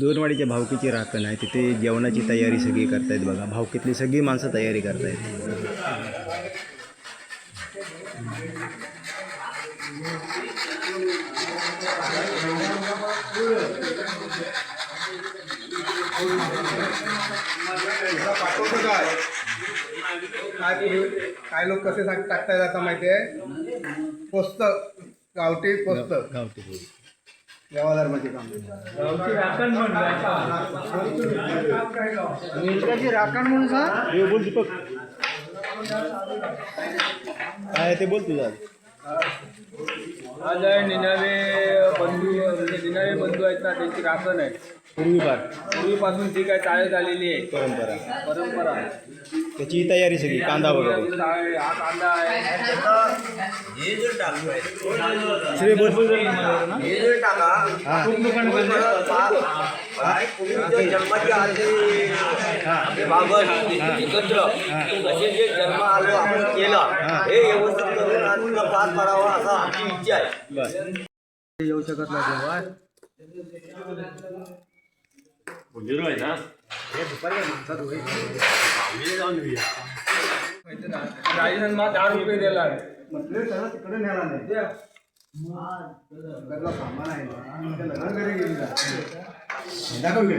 दोनवाडीच्या भावकीची राखण आहे. तिथे जेवणाची तयारी सगळी करतायत बघा. भावकीतली सगळी माणसं तयारी करतायत. काय लोक कसे सांग टाकतायत आता माहितीये? पोस्त गावठी पोस्त. गावठी देवाधर्माचे काम राखण म्हणून हे बोल दीपक. काय ते बोल तुझा आज. आहे निनावे बंधू म्हणजे निनावे बंधू आहेत ना त्यांची राखण आहे. पूर्वीपार. पूर्वीपासून ती काय चालत आलेली आहे परंपरा. परंपरा. त्याची तयारी सगळी कांदा वगैरे. आहे, हा कांदा आहे. श्री बोल हे जे टाका पूर्वी आरती बाबत एकत्र असे जे जन्म आलो आपण केला हे. व्यवस्थित करून आज तुला पार पाडावा असा आमची इच्छा आहे. बर येऊ शकत नाही तेव्हा राजन मा दहा रुपये दिला म्हटले त्याला तिकडे नेला नाही घरला सामान आहे ना, त्या लग्न घरी गेली जा. दाखव इकडे.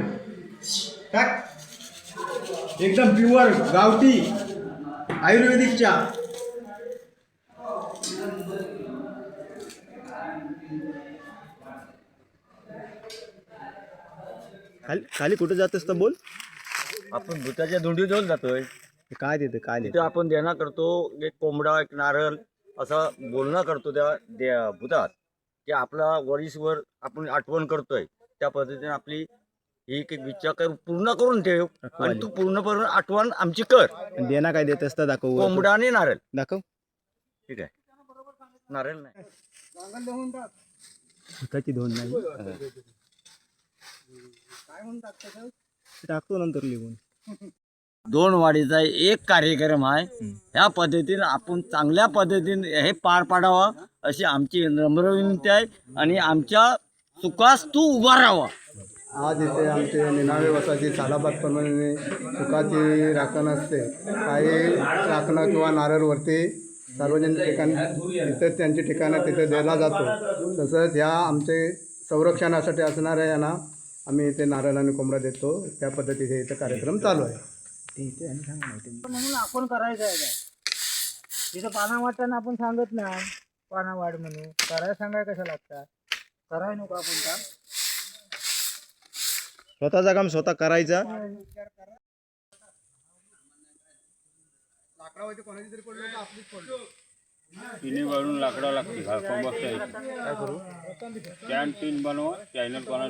टाक एकदम प्युअर गावठी आयुर्वेदिक चहा खाली खाली कुठं जातस तर बोल. आपण भूताच्या धुंडी जाऊन जातोय. हे काय देतं काय तिथे देतं? आपण देणं करतो एक कोंबडा एक नारळ असं बोलणं करतो त्या दे- भूतात. की आपला वरीसवर आपण आठवण करतोय. त्या पद्धतीने आपली ही एक इच्छा कर पूर्ण करून ठेव आणि तू पूर्णपणे आठवण आमची कर. आणि देणा काय देत असतं? दाखव वर. कोंबडा आणि नारळ. दाखव. ठीक आहे. नारळ नाही. भुताची धोन नाही. टाकतो नंतर लिहून. दोन वाडीचा एक कार्यक्रम आहे. ह्या पद्धतीने आपण चांगल्या पद्धतीने हे पार पाडावा अशी आमची नम्र विनंती आहे. आणि आमच्या सुखास तू उभा राहावा. आज इथे आमचे निनावे वसाची सालाबादप्रमाणे सुखाची राखण असते. काही राखणं किंवा नारळवरती सार्वजनिक ठिकाणी तिथे त्यांची ठिकाणं तिथे द्यायला जातो. तसंच ह्या आमचे संरक्षणासाठी असणाऱ्या यांना आम्ही इथे नारळ आणि कोंबडा देतो. त्या पद्धतीचे इथे कार्यक्रम चालू आहे. म्हणून आपण करायचं आहे काय? तिथं पाना वाटताना आपण सांगत नाही पाना वाढ म्हणून. करायला सांगाय कसं लागतात? कराय नको आपण का स्वतःचा काम स्वतः करायचा. लाकडावरती कोणाची तरी पडलो आपलीच पडलो. ટીનીવાળું લાકડા લાગતી હા કોમ્બસ સાઈડ ક્યાં ટીન બનો ચાઇનલ કોના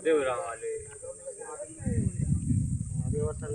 દેવરાલે દેવસ્થાન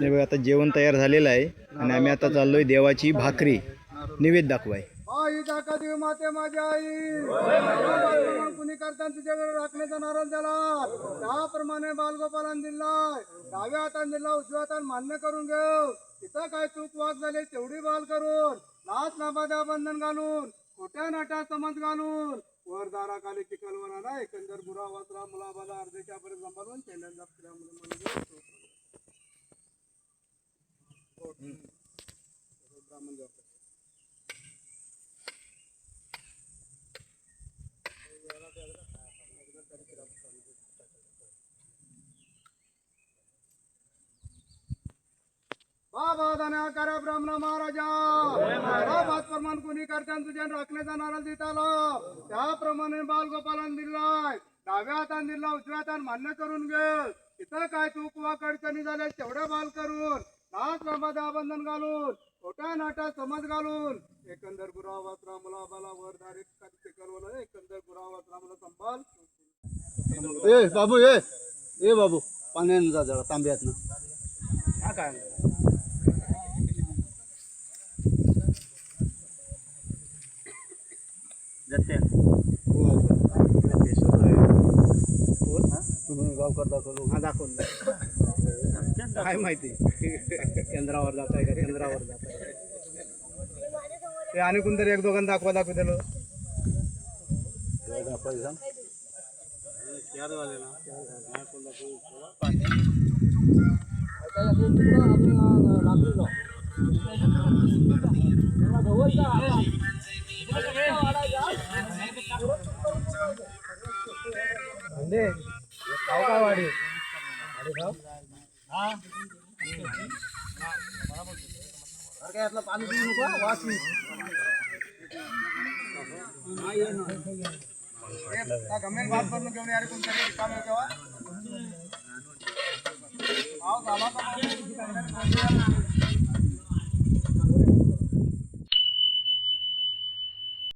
हे बघ आता जेवण तयार झालेलं आहे आणि आम्ही आता चाललोय देवाची भाकरी. निवेद दाखवाय. आई दाखा देव माते माझी आई कुणी करताना तुझ्याकडे राखण्याचा नाराज झाला त्याप्रमाणे बालगोपालान दिलाय. डाव्या हाताने दिला उजव्या हातान मान्य करून घेऊ. तिथं काय चूक वाद झाले तेवढी बाल करून नाच नाबाद्या बंधन घालून खोट्या नाट्या समज घालून वर दाराखाली चिकलवना ना एकंदर बुरा वासरा मुलाबाला अर्धेच्या पर्यंत सांभाळून चेंडल जापल्या ब्राह्मण आवादाने करा ब्राह्मण महाराजा. भात प्रमाण कुणी करताना तुझ्या राखण्याचा नारळ देत आला त्याप्रमाणे बालगोपालन दिलाय डाव्या हाताने दिला उजव्या हाताने मान्य करून घे इथं काय तू कुवा कडचणी झाल्या तेवढं बाल करून. नाच रमादा बंधन घालून. खोट्या नाटा समज घालून. एकंदर गुरावात रामला बाला वरदारी कलवलं एकंदर गुरावात रामला संभाल. ए बाबू ए. ए बाबू. पाण्यानं जा जरा तांब्यातनं. तुम्ही गावकर दाखवलो हा दाखवून काय माहिती? केंद्रावर जात आहे का? केंद्रावर जात आहे. ते आणि कोणतरी एक दोघांना दाखवा दाखव त्याला. पैसा खाऊ काय ગમે વાત પર કેવું યાર કોણ કરે કામ કેવા આવો આમાં